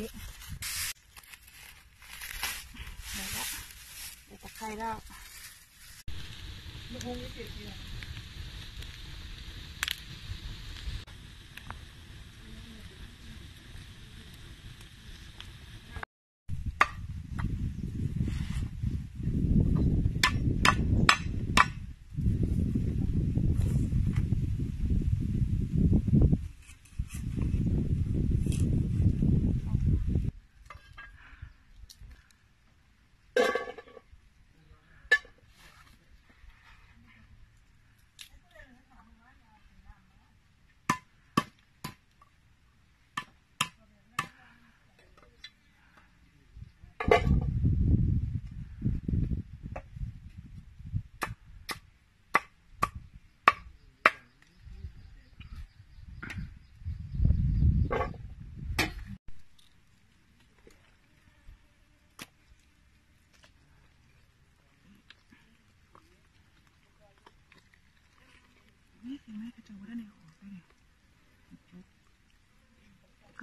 เดี๋ยวละเดี๋ยวตะไคร้แล้ว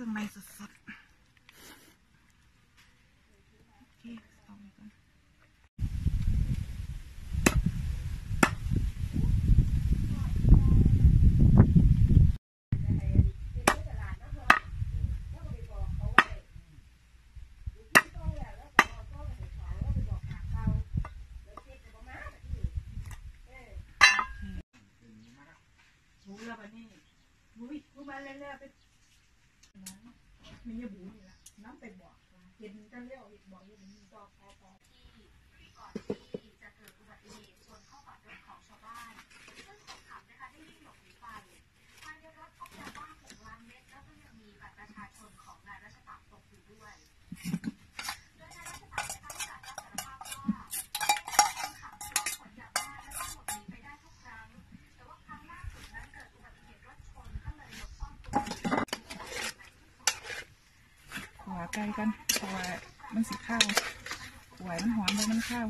รื่องในสดๆที่สองกันรู้แล้ววันนี้รู้มาเรื่อยๆไป มีเยบูนี่ละน้ำไปบ่อเห็นกัเลี้ยวเห็นบอกอยู่มันต่อต่อต่อ ไก่กันเพราะว่ามันสีข้าวหวยมันหอมเลยมันข้าว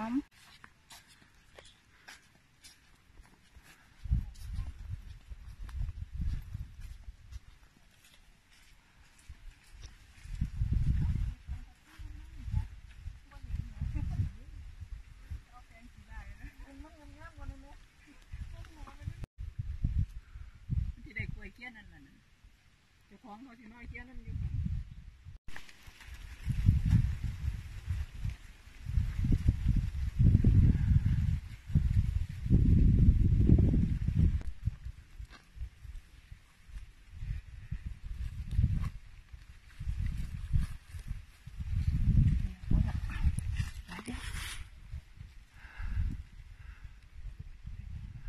อม ที่ได้กล้วยเกี้ยนั่นน่ะเจ้าของเขาสิน้อยเกี้ยนั่นอยู่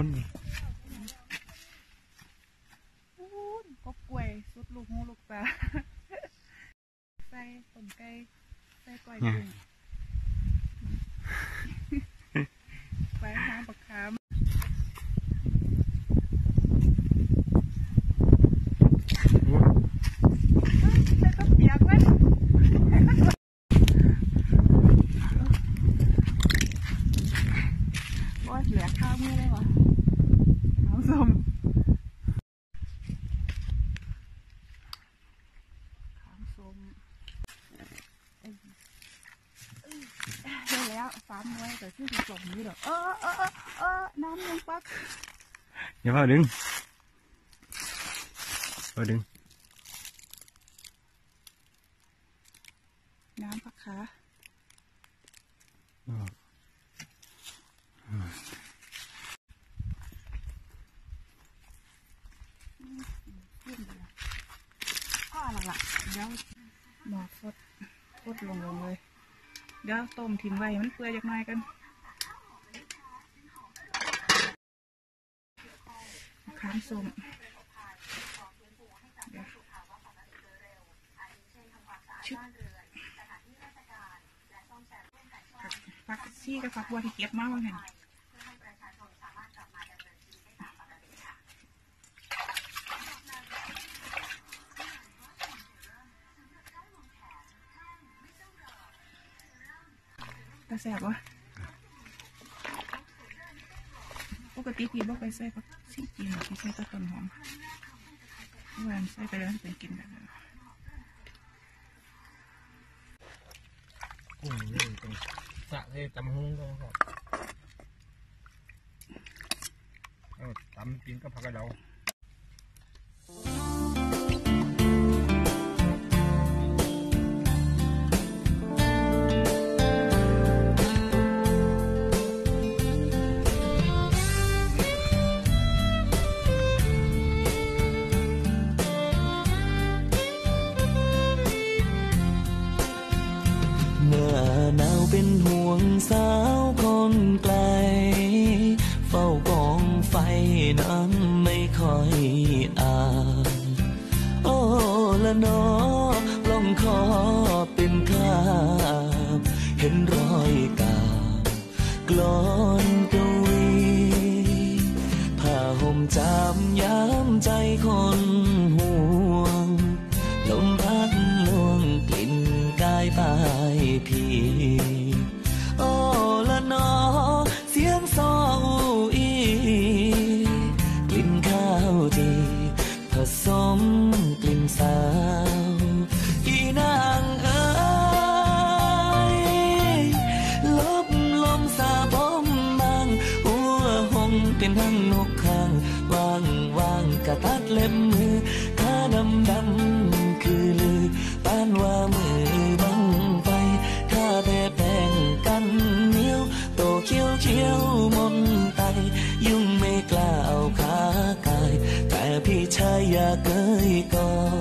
คนอู้นกบกล้วยสุดลูกหูลูกตาใส่ต้มไก่ใส่ก้อยกุ้งไปหาบักขามแล้วก็เปียกมันโอ้ยเหลือข้าวมือเลยวะน้ำส้ม ขามส้มเอ้ยเอ้ย ได้แล้วสามไว้แต่ชื่อจะส่งนี้เหรอเออเออเออเออน้ำยังปักอย่าเพิ่งดึงเพิ่งดึง น้ำปักขาอ๋อขึ้นเลยก็อะไรล่ะเดี๋ยวหมอฟดฟดลงลงเลย เดี๋ยวต้มทิ้งไว้มันเปื่อยจักหน่อยกันข้ามส้มชุบผักซี่กับผักบัวที่เก็บมาว่าไง ตาแสบวะปกติพี่บอกไปใส่ผักซี่กินหรอกพี่ใส่ตะต้นหอมเมื่อวานใส่ไปแล้วเป็นกินแบบนั้นกุ้งนี่ตรงสะเลยตำหุ้งก็ครับเออตำกินกับผักกระเดา กะตัดเล็บมือขาดำดำคือลือป้านว่ามือบังไปข้าแต่แป้งกันเหนียวโตเขียวเขียวมนไตยุ่งไม่กล้าเอาขากาย แต่พี่ชายอยากเกยกอน